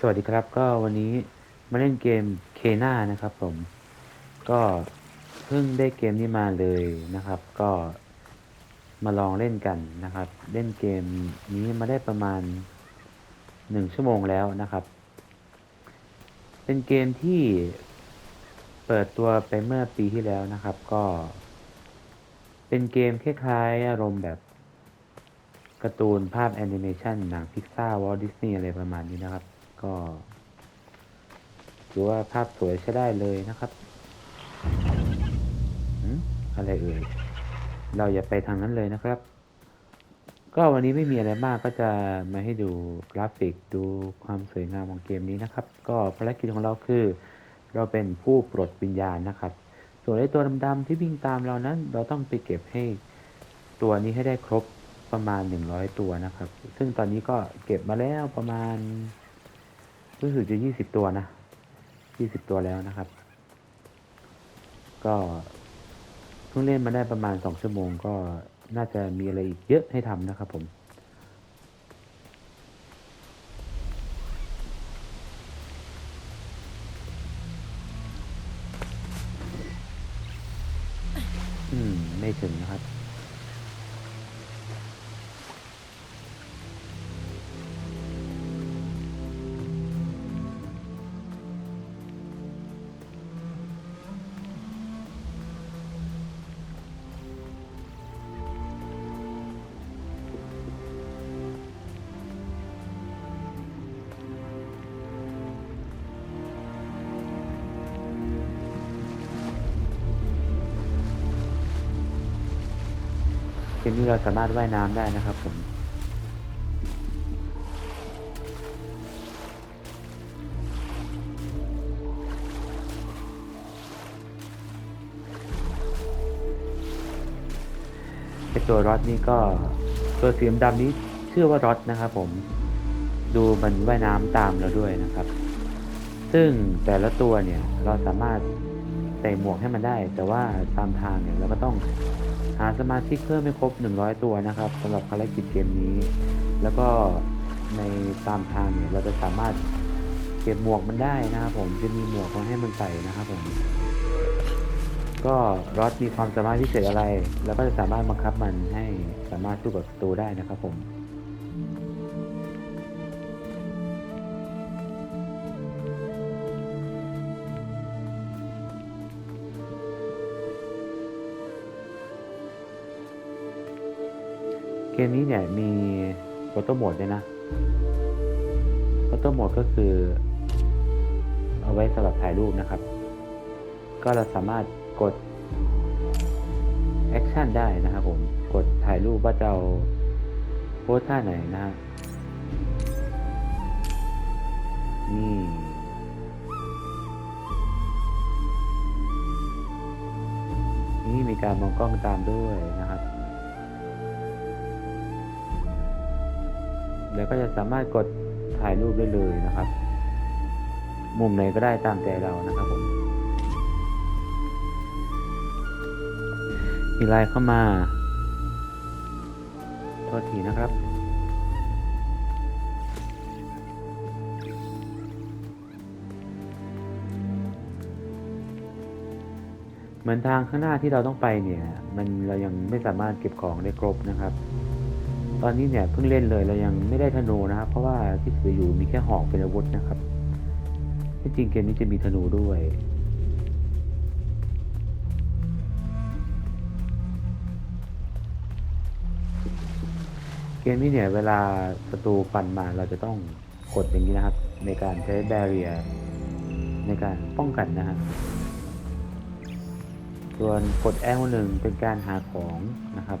สวัสดีครับ ก็วันนี้มาเล่นเกมเคนานะครับผม ก็เพิ่งได้เกมนี้มาเลยนะครับ ก็มาลองเล่นกันนะครับ เล่นเกมนี้มาได้ประมาณหนึ่งชั่วโมงแล้วนะครับ เป็นเกมที่เปิดตัวไปเมื่อปีที่แล้วนะครับ ก็ เป็นเกมคล้ายๆอารมณ์แบบการ์ตูนภาพแอนิเมชันหนังพิกซ่าวอลดิสนีย์อะไรประมาณนี้นะครับ ก็ถือว่าภาพสวยใช้ได้เลยนะครับอะไรเอ่ย เราอย่าไปทางนั้นเลยนะครับ ก็วันนี้ไม่มีอะไรมากก็จะมาให้ดูกราฟิกดูความสวยงามของเกมนี้นะครับ ก็ภารกิจของเราคือ เราเป็นผู้ปลดวิญญาณนะครับ ส่วนไอ้ตัวดำๆที่วิ่งตามเรานั้น เราต้องไปเก็บให้ตัวนี้ให้ได้ครบประมาณ 100 ตัวนะครับ ซึ่งตอนนี้ก็เก็บมาแล้วประมาณ รู้สึกจะ20ตัวนะ20ตัวแล้วนะครับ ก็เพิ่งเล่นมาได้ประมาณ2ชั่วโมงก็น่าจะมีอะไรอีกเยอะให้ทำนะครับผม อืม ไม่ถึงนะครับ มนี้เราสามารถว่ายน้ำได้นะครับผมไอตัวรอดนี่ก็ตัวสีดำนี้ชื่อว่ารอดนะครับผมดูมันว่ายน้ำตามเราด้วยนะครับ ซึ่งแต่ละตัวเนี่ยเราสามารถ ใส่หมวกให้มันได้ แต่ว่าตามทางเนี่ยเราก็ต้องหาสมาชิกเพิ่มให้ครบ 100 ตัวนะครับสำหรับภารกิจเกมนี้ แล้วก็ในตามทางเนี่ยเราจะสามารถเก็บหมวกมันได้นะครับผมจะมีหมวกมาให้มันใส่นะครับผมก็รอดมีความสามารถพิเศษอะไร แล้วก็จะสามารถบังคับมันให้สามารถสู้กับศัตรูได้นะครับผม กมนี้เนี่ยมีโฟโต้โหมดด้วยนะโฟโต้โหมดก็คือ เอาไว้สำหรับถ่ายรูปนะครับ ก็เราสามารถกดแอคชั่นได้นะครับผม กดถ่ายรูปว่าจะเอาโพสท่าไหนนะฮะ นี่นี่มีการมองกล้องตามด้วยนะ แล้วก็จะสามารถกดถ่ายรูปได้เลยนะครับ มุมไหนก็ได้ตามใจเรานะครับผมมีไลน์เข้ามาโทษทีนะครับเหมือนทางข้างหน้าที่เราต้องไปเนี่ย มันเรายังไม่สามารถเก็บของได้ครบนะครับ ตอนนี้เนี่ยเพิ่งเล่นเลยเรายังไม่ได้ธนูนะครับ เพราะว่าที่ถืออยู่มีแค่หอกเป็นอาวุธนะครับที่จริงเกมนี้จะมีธนูด้วยเกมนี้เนี่ยเวลาศัตรูฟันมาเราจะต้องกดอย่างนี้นะครับ ในการใช้แบเรียในการป้องกันนะฮะส่วนกด L หนึ่งเป็นการหาของนะครับ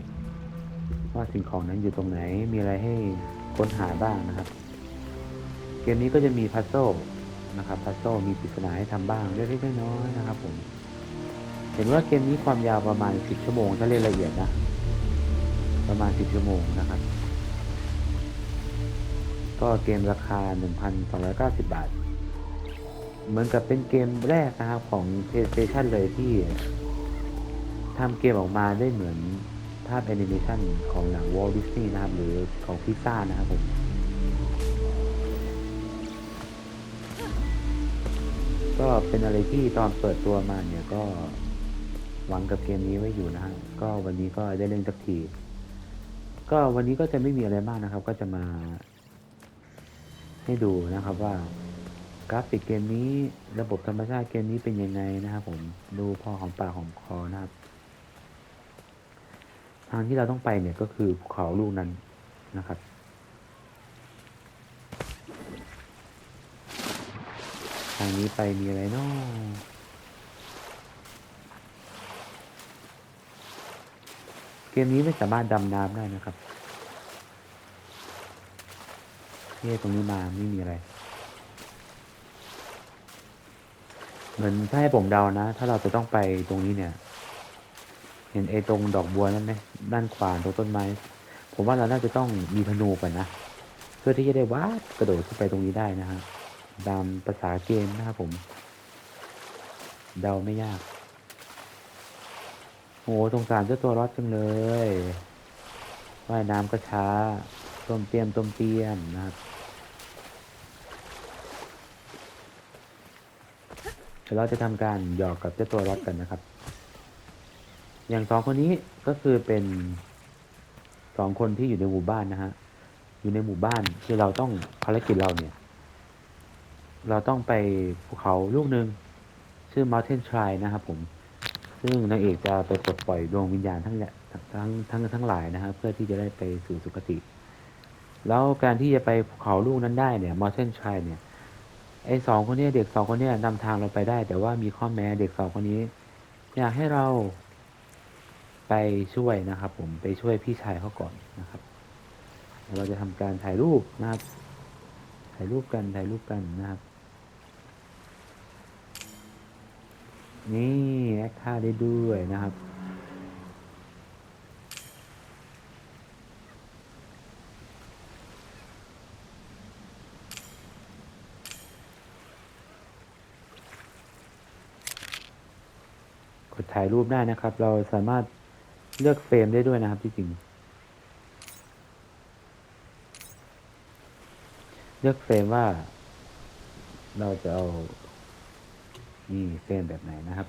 ว่าสิ่งของนั้นอยู่ตรงไหนมีอะไรให้ค้นหาบ้างนะครับ เกมนี้ก็จะมีพัซโซนะครับพัซโซมีปริศนาให้ทำบ้างเล็กๆน้อยๆนะครับผมเห็นว่าเกมนี้ความยาวประมาณ 10 ชั่วโมงถ้าเล่นละเอียดนะประมาณ 10 ชั่วโมงนะครับ ก็เกมราคา 1,290 บาท เหมือนกับเป็นเกมแรกนะครับของ PlayStation เลยที่ทำเกมออกมาได้เหมือน ภาพแอนิเมชันของหนัง Walt Disney นะครับ หรือของพิซซ่านะครับผมก็เป็นอะไรที่ตอนเปิดตัวมาเนี่ยก็หวังกับเกมนี้ไว้อยู่นะฮะก็วันนี้ก็ได้เล่นสักที ก็วันนี้ก็จะไม่มีอะไรมากนะครับ ก็จะมา ให้ดูนะครับว่ากราฟิกเกมนี้ระบบธรรมชาติเกมนี้เป็นยังไงนะครับผมดูพอของปากของคอนะครับางที่เราต้องไปเนี่ยก็คือภูเขาลูกนั้นนะครับทางนี้ไปมีอะไรนาะเกมนี้ไม่สามารถดำน้ำได้นะครับเฮ้ตรงนี้มาไม่มีอะไร เหมือนถ้าให้ผมเดานะ ถ้าเราจะต้องไปตรงนี้เนี่ย เห็นไอ้ตรงดอกบัวนั่นไหมด้านขวาตรงต้นไม้ ผมว่าเราน่าจะต้องมีธนูก่อนนะ เพื่อที่จะได้วาดกระโดดขึ้นไปตรงนี้ได้นะฮะตามภาษาเกมนะครับผม เดาไม่ยาก โอ้สงสารเจ้าตัวรอดจังเลยว่ายน้ำก็ช้า ต้มเตียมต้มเตียมนะครับเดี๋ยวเราจะทำการหยอกกับเจ้าตัวรอดกันนะครับ อย่างสองคนนี้ก็คือเป็นสองคนที่อยู่ในหมู่บ้านนะฮะ อยู่ในหมู่บ้านคือเราต้องภารกิจเราเนี่ย เราต้องไปภูเขาลูกหนึ่งชื่อ Mountain Shrine นะครับผม ซึ่งนางเอกจะไปปลดปล่อยดวงวิญญาณทั้งทั้งทั้งทั้งหลายนะฮะเพื่อที่จะได้ไปสู่สุคติ แล้วการที่จะไปภูเขาลูกนั้นได้เนี่ย Mountain Shrine เนี่ยไอ้สองคนนี้เด็กสองคนนี้นำทางเราไปได้ แต่ว่ามีข้อแม้เด็กสองคนนี้ อยากให้เรา ไปช่วยนะครับ ผมไปช่วยพี่ชายเขาก่อนนะครับเราจะทำการถ่ายรูปนะครับ ถ่ายรูปกันถ่ายรูปกันนะครับ นี่แอคท่าได้ด้วยนะครับกดถ่ายรูปได้นะครับ เราสามารถ เลือกเฟรมได้ด้วยนะครับที่จริง เลือกเฟรมว่า เราจะเอา นี่เฟรมแบบไหนนะครับ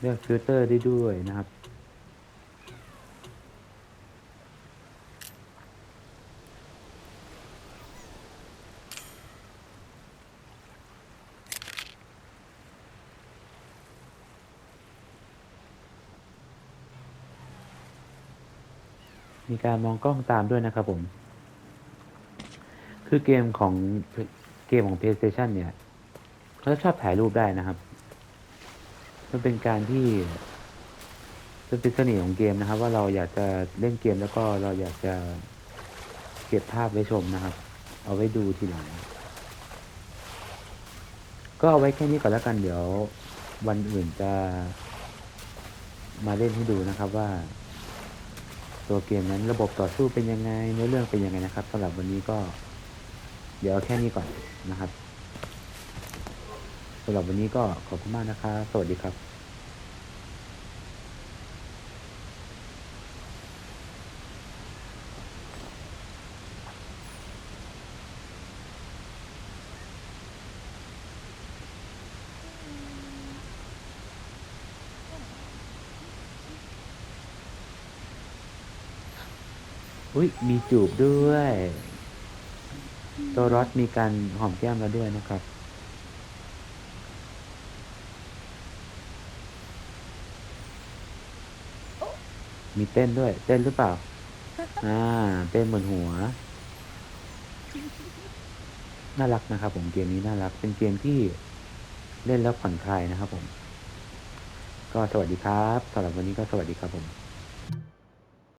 เลือกฟิลเตอร์ได้ด้วยนะครับ มีการมองกล้องตามด้วยนะครับผม คือเกมของเกมของ PlayStation เนี่ยเขาจะชอบถ่ายรูปได้นะครับ มันเป็นการที่เป็นเป็นเสน่ห์ของเกมนะครับ ว่าเราอยากจะเล่นเกมแล้วก็เราอยากจะเก็บภาพไว้ชมนะครับ เอาไว้ดูทีหลังก็เอาไว้แค่นี้ก่อนแล้วกันเดี๋ยววันอื่นจะมาเล่นให้ดูนะครับว่า ตัวเกมนั้นระบบต่อสู้เป็นยังไงเนื้อเรื่องเป็นยังไงนะครับสำหรับวันนี้ก็ เดี๋ยวแค่นี้ก่อนนะครับสำหรับวันนี้ก็ขอบคุณมากนะครับ สวัสดีครับ อุ้ยมีจูบด้วยตัวรอดมีการหอมแก้มแล้วด้วยนะครับ มีเต้นด้วย เต้นหรือเปล่า อ่า เต้นบนหัว น่ารักนะครับผมเกมนี้น่ารัก เป็นเกมที่เล่นแล้วผ่อนคลายนะครับผม ก็สวัสดีครับสำหรับวันนี้ก็สวัสดีครับผม